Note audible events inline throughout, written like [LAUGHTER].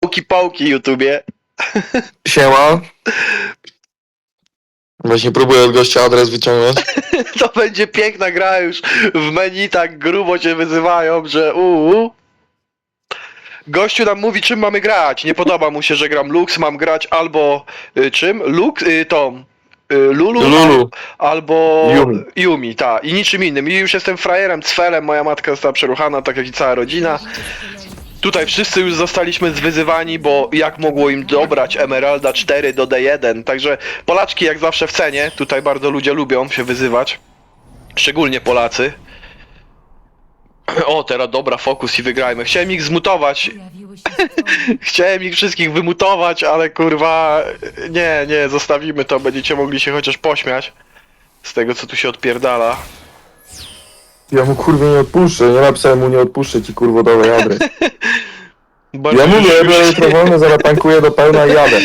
Pałki pałki YouTubie. Siema. Właśnie próbuję od gościa adres wyciągnąć. [LAUGHS] To będzie piękna gra już. W menu tak grubo cię wyzywają, że uuu. Gościu nam mówi czym mamy grać. Nie podoba mu się, że gram Lux, mam grać albo y, czym? Lux, y, tą. Y, Lulu, Lulu. albo Yumi. Yumi, tak. I niczym innym. I już jestem frajerem, cfelem, moja matka została przeruchana, tak jak i cała rodzina. Tutaj wszyscy już zostaliśmy zwyzywani, bo jak mogło im dobrać Emeralda 4 do D1. Także Polaczki jak zawsze w cenie. Tutaj bardzo ludzie lubią się wyzywać. Szczególnie Polacy. O, teraz dobra, fokus i wygrajmy. Chciałem ich zmutować. [LAUGHS] Chciałem ich wszystkich wymutować, ale kurwa. Nie, nie, zostawimy to. Będziecie mogli się chociaż pośmiać. Z tego co tu się odpierdala. Ja mu kurwa nie odpuszczę, nie napisałem mu nie odpuszczę ci kurwo dawaj adres. [LAUGHS] Ja mówię, ja biorę jutro wolny, zaraz tankuję do pełna i jadę.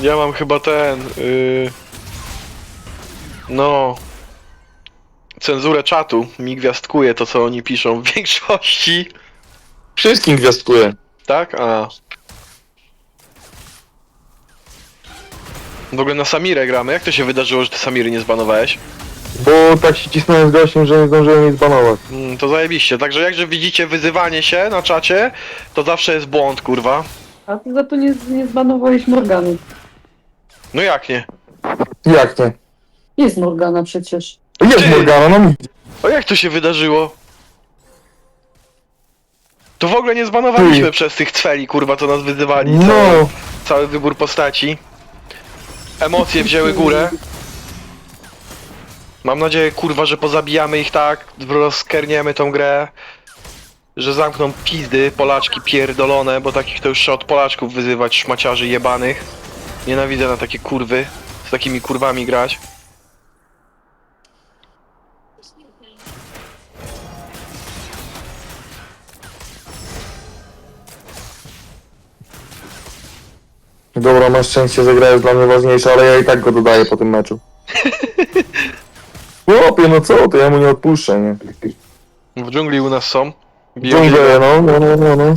Ja mam chyba ten. Yy... No. Cenzurę czatu mi gwiazdkuje to, co oni piszą w [LAUGHS] większości. Wszystkim gwiazdkuję. Tak? A. W ogóle na Samirę gramy. Jak to się wydarzyło, że ty Samiry nie zbanowałeś? Bo tak się cisnąłem z gościem, że nie zdążyłem jej zbanować. Mm, to zajebiście. Także jakże widzicie wyzywanie się na czacie, to zawsze jest błąd, kurwa. A ty za to nie, nie zbanowałeś Morgany. No jak nie? Jak nie? Jest Morgana przecież. Jest Ty! Morgana, no O jak to się wydarzyło? To w ogóle nie zbanowaliśmy Ty. przez tych cweli, kurwa, co nas wyzywali. Cały, No, cały wybór postaci. Emocje wzięły górę. Mam nadzieję, kurwa, że pozabijamy ich tak, rozkerniemy tą grę, że zamkną pizdy Polaczki pierdolone, bo takich to już trzeba od Polaczków wyzywać, szmaciarzy jebanych. Nienawidzę na takie kurwy, z takimi kurwami grać. Dobra, masz szczęście, że gra jest dla mnie ważniejsza, ale ja i tak go dodaję po tym meczu. [LAUGHS] Chłopie, no co ty, ja mu nie odpuszczę, nie? W dżungli u nas są. Biją Dżunglę, no, no, no, no, no.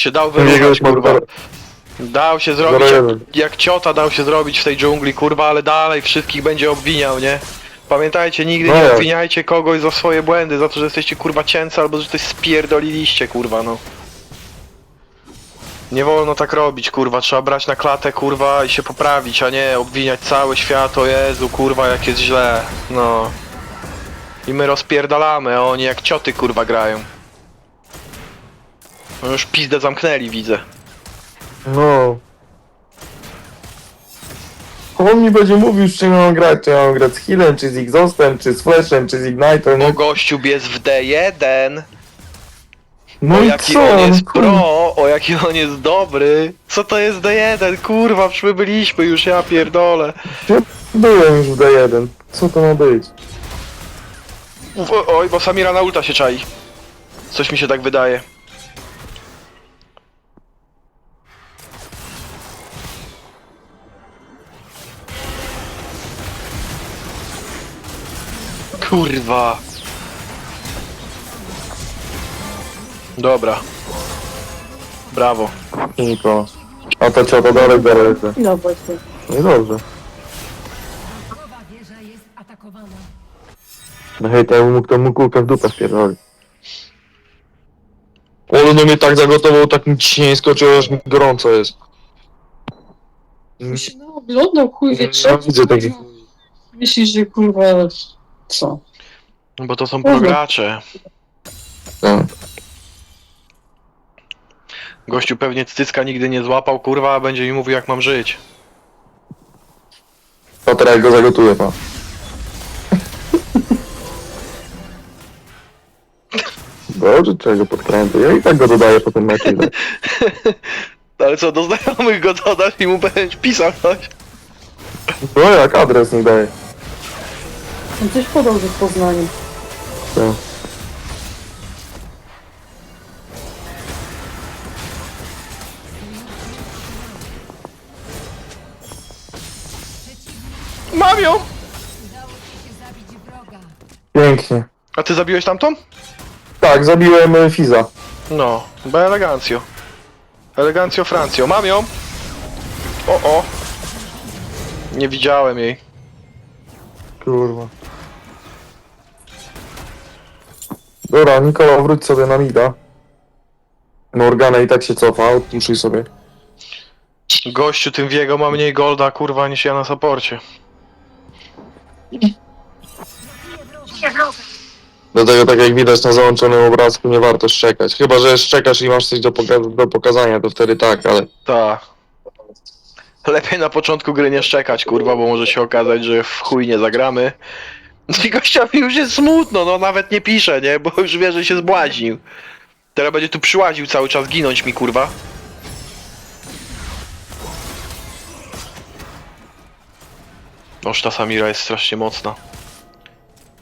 Się dał jest kurwa. Dał się zrobić, jak, jak ciota dał się zrobić w tej dżungli, kurwa, ale dalej wszystkich będzie obwiniał, nie? Pamiętajcie, nigdy No nie jak? obwiniajcie kogoś za swoje błędy, za to, że jesteście kurwa cięcy albo że coś spierdoliliście, kurwa, no. Nie wolno tak robić, kurwa, trzeba brać na klatę, kurwa, i się poprawić, a nie obwiniać cały świat, o Jezu, kurwa, jak jest źle, no. I my rozpierdalamy, a oni jak cioty, kurwa, grają. No już pizdę zamknęli, widzę. No. On mi będzie mówił, z czym mam grać, czy mam grać z healem, czy z exhaustem, czy z flashem, czy z ignite'em, Bo nie? gościu jest w D1, No o i jaki co? on jest no, kurwa. pro, o jaki on jest dobry. Co to jest D1? Kurwa, my byliśmy już, ja pierdolę. Byłem już w D1. Co to ma być? Uf, o- oj, bo Samira na ulta się czai. Coś mi się tak wydaje. Kurwa. Dobra. Brawo. Niko. A to ciota dalej dalej. No właśnie. No i dobrze. Nowa wieża jest atakowana. No hej, to ja bym mógł tą kulkę w dupę spierdolić. Ale no mnie tak zagotował, tak mi ciśnienie skoczyło, aż mi gorąco jest. No, oglądał chuj wie co. widzę takich... Myślisz, że kurwa... Co? Bo to są progracze. Tak. Gościu pewnie cycka nigdy nie złapał, kurwa, a będzie mi mówił jak mam żyć. A teraz go zagotuję, pa. Dobrze, czego podkręcę. Ja i tak go dodaję po tym meczu. tak. [LAUGHS] Ale co, do znajomych go dodasz i mu będziesz pisał coś? No jak adres nie daje. On coś podał, że w Poznaniu. To. Mam ją! Udało ci się zabić wroga. Pięknie. A ty zabiłeś tamtą? Tak, zabiłem y, Fiza. No, be elegancjo. Elegancjo Francjo. Mam ją! O, o! Nie widziałem jej. Kurwa. Dobra, Nikola, wróć sobie na mida. Morgana i tak się cofa, odpuszczaj sobie. Gościu, tym wiego ma mniej golda, kurwa, niż ja na saporcie. Dlatego tak jak widać na załączonym obrazku nie warto szczekać. Chyba, że szczekasz i masz coś do, poka- do pokazania, to wtedy tak, ale... Ta. Lepiej na początku gry nie szczekać, kurwa, bo może się okazać, że w chuj nie zagramy. [LAUGHS] I gościowi już jest smutno, no nawet nie pisze, nie? Bo już wie, że się zbłaźnił. Teraz będzie tu przyłaził cały czas, ginąć mi, kurwa. Oż ta Samira jest strasznie mocna.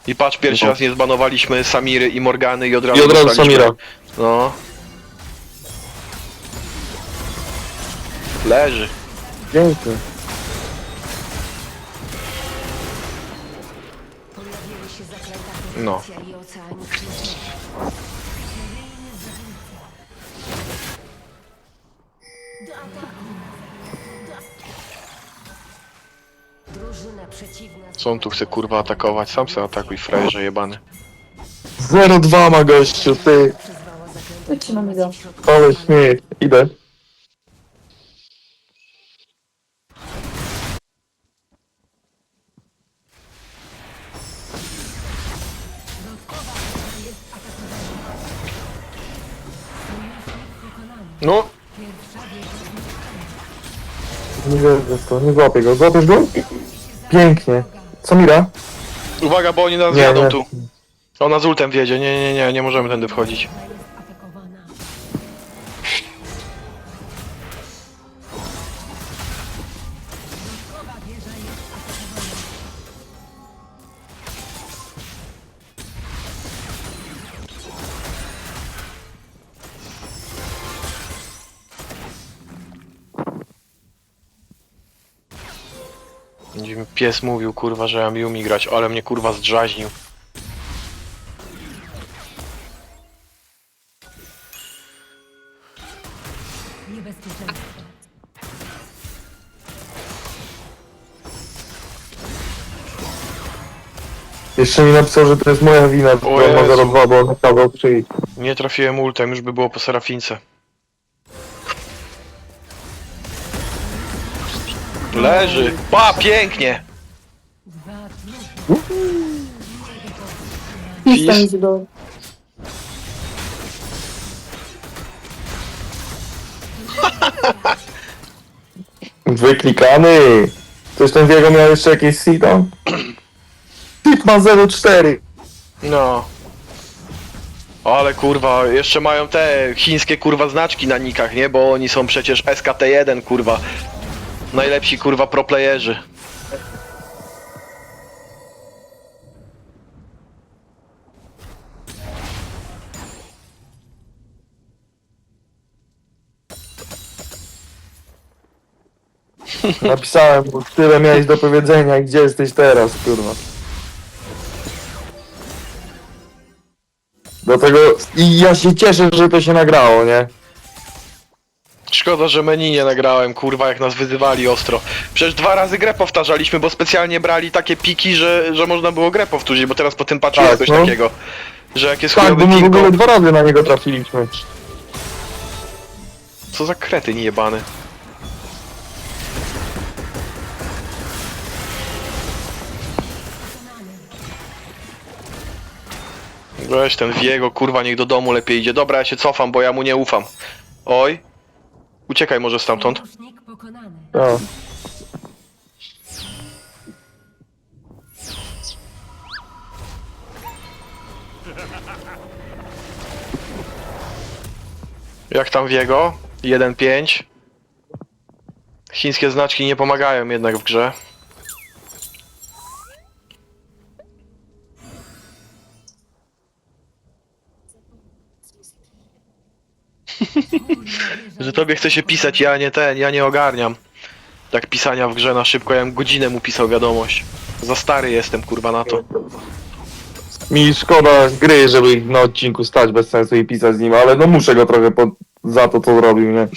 I patrz, pierwszy No. raz nie zbanowaliśmy Samiry i Morgany i od razu I od razu dostaliśmy- Samira. No. Leży. Pięknie. Pojawiły się zaklęta No. formacja i oceaniczny. Do ataku. Do... Drużyna przeciwna. Co on tu chce kurwa atakować? Sam se atakuj, frajerze jebany. 0-2 ma gościu, ty. Przyzwała zaklęta da? Ale śmiech. Idę. No, Nie wierzę w to, nie złapię go. Złapiesz go? Pięknie. Samira? uwaga, bo oni nas Nie, jadą nie. tu. Ona z ultem wiedzie, nie, nie, nie, nie możemy tędy wchodzić. Pies mówił kurwa, że mam Yumi grać, ale mnie kurwa. Niebezpieczeństwo. Jeszcze mi napisał, że to jest moja wina, że O on ma Jezu. 0-2, bo on nakazał przyjść. Nie trafiłem ultem, już by było po Serafince. Leży. Pa, pięknie. Nic tam. [LAUGHS] Wyklikany! Coś ten Diego miał jeszcze jakieś sito? Typ ma 0-4. No. Ale kurwa, jeszcze mają te chińskie kurwa znaczki na nikach, nie? Bo oni są przecież SKT1 kurwa. Najlepsi kurwa proplayerzy. Napisałem, bo tyle miałeś do powiedzenia gdzie jesteś teraz, kurwa. Dlatego i ja się cieszę, że to się nagrało, nie? Szkoda, że menu nie nagrałem, kurwa, jak nas wyzywali ostro. Przecież dwa razy grę powtarzaliśmy, bo specjalnie brali takie piki, że, że można było grę powtórzyć, bo teraz po tym patrzyłem Tak, coś no. takiego. Że jak jest Tak, chujowy bo my w ogóle dwa razy na niego trafiliśmy. Co za krety niejebany. Weź ten Wiego, kurwa, niech do domu lepiej idzie. Dobra, ja się cofam, bo ja mu nie ufam. Oj. Uciekaj może stamtąd. Sojusznik pokonany. O. Jak tam w jego? 1-5. Chińskie znaczki nie pomagają jednak w grze. Tobie chce się pisać, ja nie ten, ja nie ogarniam. Tak pisania w grze na szybko, ja bym godzinę mu pisał wiadomość. Za stary jestem kurwa na to. Mi szkoda gry, żeby na odcinku stać bez sensu i pisać z nim, ale no muszę go trochę po, za to, co zrobił, nie? [LAUGHS]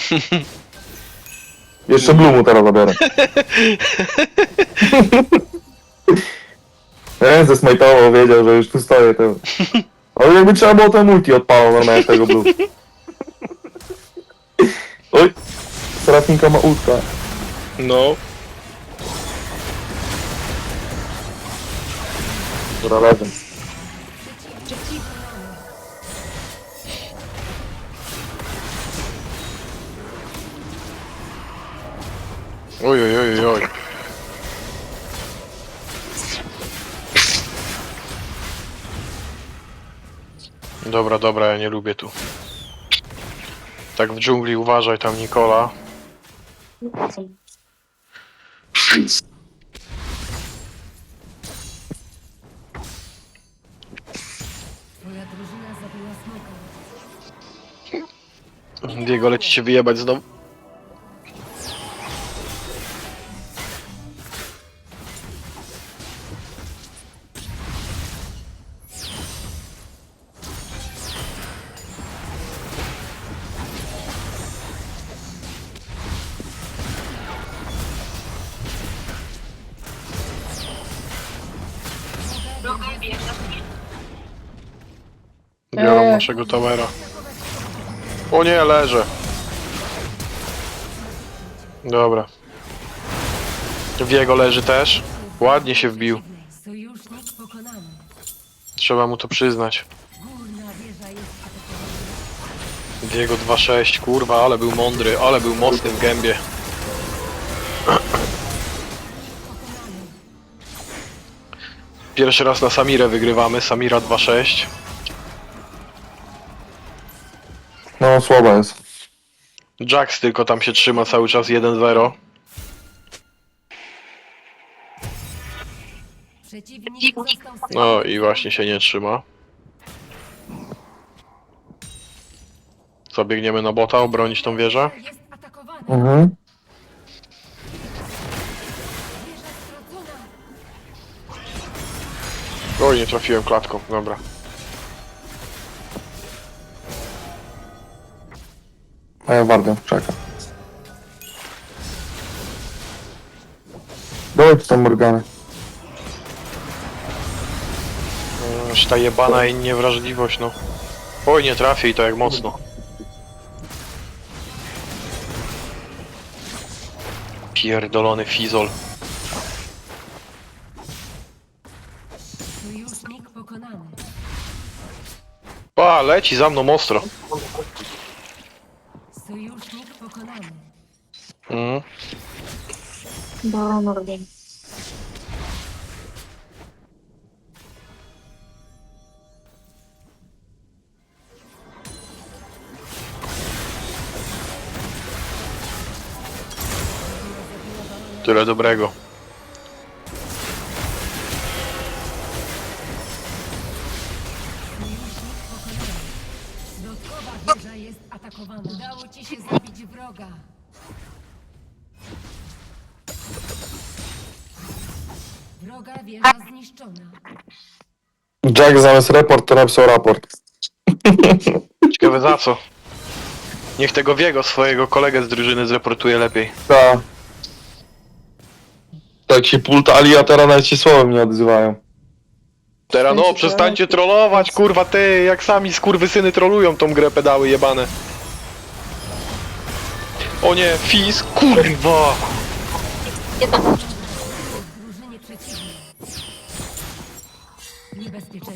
Jeszcze Blumu teraz zabiorę. [LAUGHS] Ręce smajtował, wiedział, że już tu stoję. To... [LAUGHS] Ale jakby trzeba było to multi odpalał normalnie z tego Blue. Oj, Serafinka ma ultra. No. Dobra, razem. Oj, oj, oj, oj. Dobra, dobra, ja nie lubię tu. Tak w dżungli uważaj tam Nikola. Twoja drużyna zabiła smoka. Diego leci się wyjebać znowu. Naszego towera. O nie, leżę. Dobra. W jego leży też. Ładnie się wbił. Trzeba mu to przyznać. Górna. Diego 2-6, kurwa, ale był mądry, ale był mocny w gębie. Pierwszy raz na Samirę wygrywamy, Samira 2-6. No, słaba jest. Jax tylko tam się trzyma cały czas 1-0. Przeciwnik został No i właśnie się nie trzyma. Co, biegniemy na bota, obronić tą wieżę? Jest atakowany. Mhm. Wieża stracona. Oj, nie trafiłem klatką, dobra. A ja bardzo czekam. Dawaj tam Morgany. Już ta jebana i niewrażliwość, no. Oj, nie trafię i to jak mocno. Pierdolony fizol. Sojusznik pokonany. A, leci za mną ostro. Mhm. Baron robię. Tyle dobrego. Jack zamiast report to napisał raport. Ciekawe za co. Niech tego Wiego, swojego kolegę z drużyny zreportuje lepiej. Ta. Tak się pultali, a teraz nawet się słowem nie odzywają. Teraz no, przestańcie trollować, kurwa ty, jak sami skurwysyny trolują tą grę pedały jebane. O nie, Fizz, kurwa! W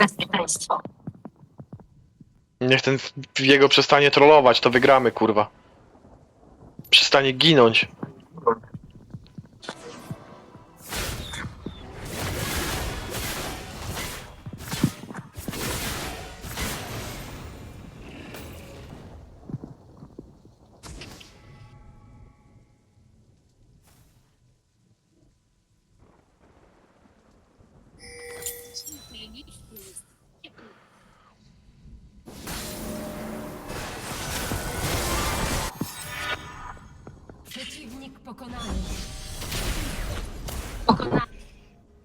Niebezpieczeństwo. Niech ten Wiego przestanie trollować, to wygramy, kurwa. Przestanie ginąć.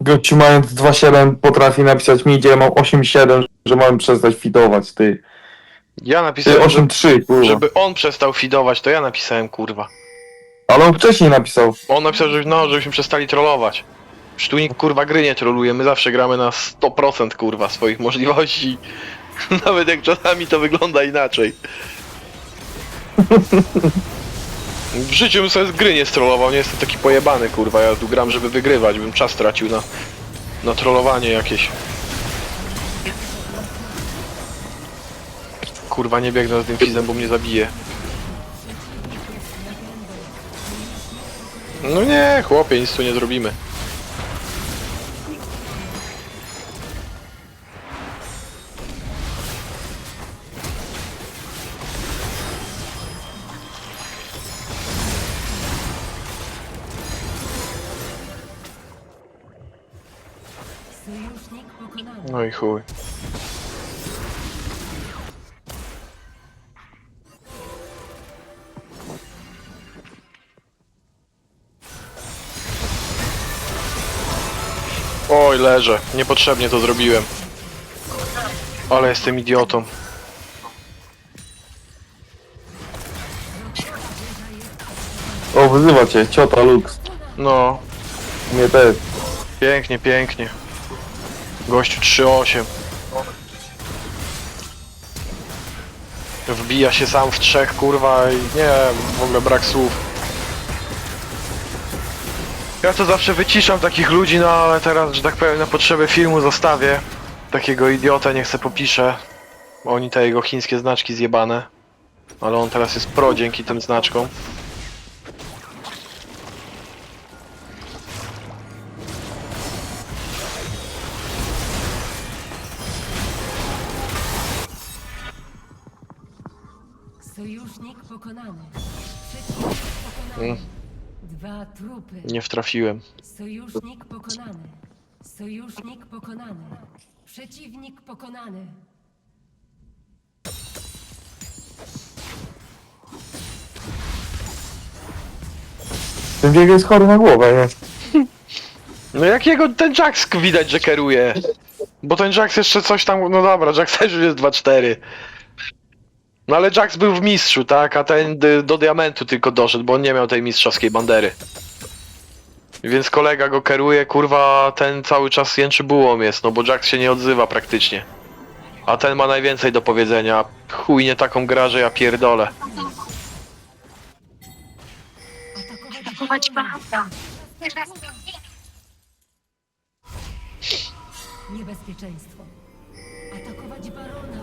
Gościu mając 2.7 potrafi napisać mi, gdzie ja mam 8.7, że mam przestać fidować, ty. Ja Ty napisałem, że, 8.3, kurwa. żeby on przestał fidować, to ja napisałem kurwa. Ale on wcześniej napisał. On napisał, że no, żebyśmy przestali trollować. Nikt kurwa gry nie troluje, my zawsze gramy na 100% kurwa swoich możliwości. [LAUGHS] Nawet jak czasami to wygląda inaczej. [LAUGHS] W życiu bym sobie z gry nie strollował, nie jestem taki pojebany kurwa, ja tu gram żeby wygrywać, bym czas tracił na, na trollowanie jakieś. Kurwa nie biegnę z tym fizem, bo mnie zabije. No nie, chłopie, nic tu nie zrobimy. No i chuj. Oj, leżę. Niepotrzebnie to zrobiłem. Ale jestem idiotą. O, wyzywa cię, ciota Lux. No, Mnie też. pięknie, pięknie. Gościu 3-8. Wbija się sam w trzech, kurwa, i nie, w ogóle brak słów. Ja to zawsze wyciszam takich ludzi, no ale teraz, że tak powiem, na potrzeby filmu zostawię. Takiego idiotę nie chcę popiszę. Oni te jego chińskie znaczki zjebane. Ale on teraz jest pro dzięki tym znaczkom. Trupy. Nie wtrafiłem. Sojusznik pokonany. Sojusznik pokonany. Przeciwnik pokonany. Ten bieg jest chory na głowę, nie? No jakiego ten Jax widać, że kieruje? Bo ten Jax jeszcze coś tam, no dobra, Jax też już jest 2-4. No ale Jax był w mistrzu, tak? A ten y, do diamentu tylko doszedł, bo on nie miał tej mistrzowskiej bandery. Więc kolega go kieruje, kurwa, ten cały czas jęczy bułą jest, no bo Jax się nie odzywa praktycznie. A ten ma najwięcej do powiedzenia. Chuj nie taką gra, że ja pierdolę. Atakować barona. Niebezpieczeństwo. Atakować barona.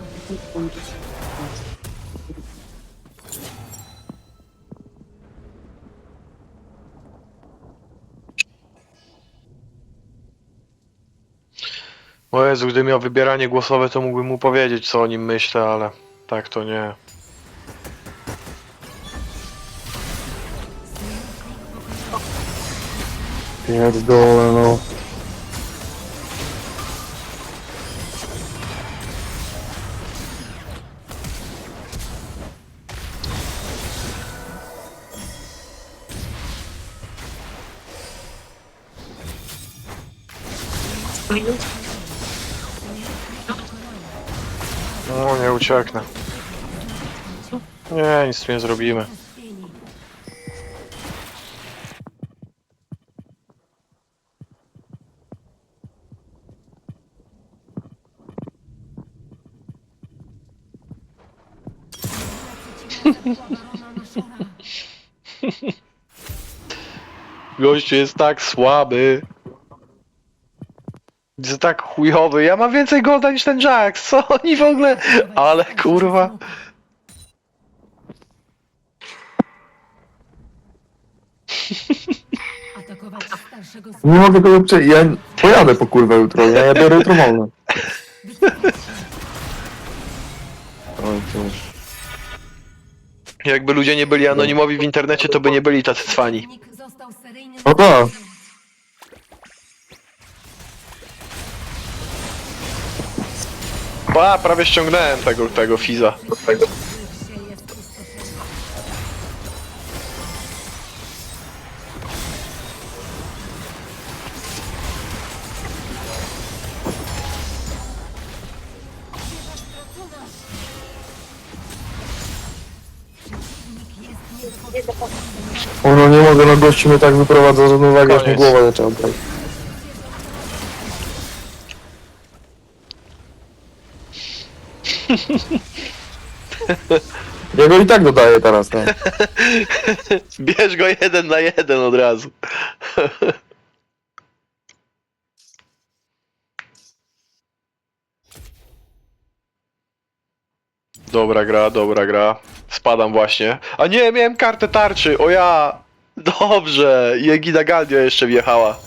O Jezu, gdy miał wybieranie głosowe, to mógłbym mu powiedzieć, co o nim myślę, ale tak to nie. Pierdolę, no. No, nie ucieknę. Nie, nic tu nie zrobimy. Gościu jest tak słaby. Jest tak chujowy. Ja mam więcej golda niż ten Jax. Co oni w ogóle... Ale kurwa. Atakować starszego Nie mogę tego prze... Ja pojadę po kurwę jutro, nie? Ja biorę jutro wolne. Oj, cóż. Jakby ludzie nie byli anonimowi w internecie, to by nie byli tacy cwani. Przeciwnik został seryjnym No tak. Pa, prawie ściągnąłem tego, tego Fiza. Ono nie mogę, no na gości mnie tak wyprowadza, że no aż mi głowa zaczęła brać. [LAUGHS] Ja go i tak dodaję teraz, no. [LAUGHS] Bierz go jeden na jeden od razu. [LAUGHS] Dobra gra, dobra gra. Spadam właśnie. A nie, miałem kartę tarczy, o ja! Dobrze, i Egida jeszcze wjechała.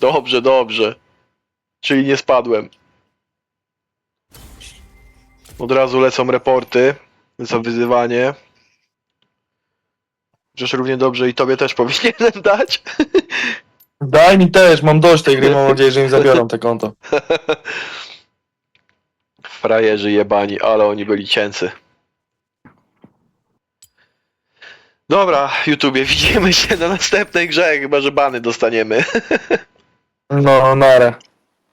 Dobrze, dobrze. Czyli nie spadłem. Od razu lecą reporty za wyzywanie. Przecież równie dobrze i tobie też [LAUGHS] powinienem dać. Daj mi też, mam dość tej gry, mam nadzieję, że im zabiorą te konto. [LAUGHS] Frajerzy jebani, ale oni byli cięcy. Dobra, YouTubie, widzimy się na następnej grze, chyba że bany dostaniemy. [LAUGHS] No, nara.